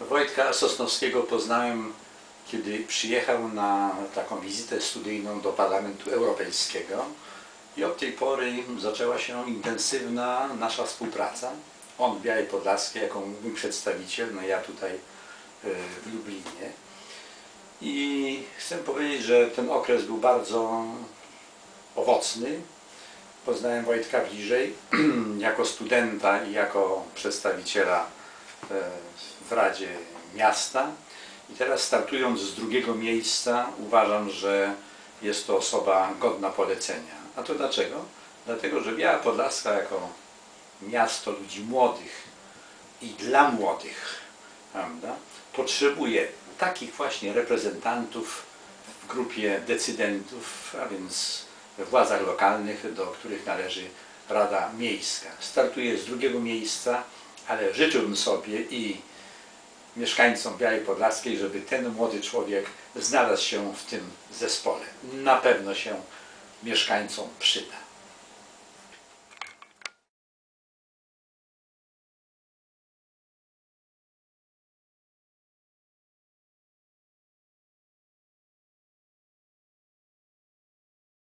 Wojtka Sosnowskiego poznałem, kiedy przyjechał na taką wizytę studyjną do Parlamentu Europejskiego i od tej pory zaczęła się intensywna nasza współpraca. On w Białej Podlaskiej jako mój przedstawiciel, no ja tutaj y, w Lublinie. I chcę powiedzieć, że ten okres był bardzo owocny. Poznałem Wojtka bliżej jako studenta i jako przedstawiciela e, w Radzie Miasta. I teraz startując z drugiego miejsca uważam, że jest to osoba godna polecenia. A to dlaczego? Dlatego, że Biała Podlaska jako miasto ludzi młodych i dla młodych, prawda, potrzebuje takich właśnie reprezentantów w grupie decydentów, a więc we władzach lokalnych, do których należy Rada Miejska. Startuję z drugiego miejsca, ale życzyłbym sobie i mieszkańcom Białej Podlaskiej, żeby ten młody człowiek znalazł się w tym zespole. Na pewno się mieszkańcom przyda.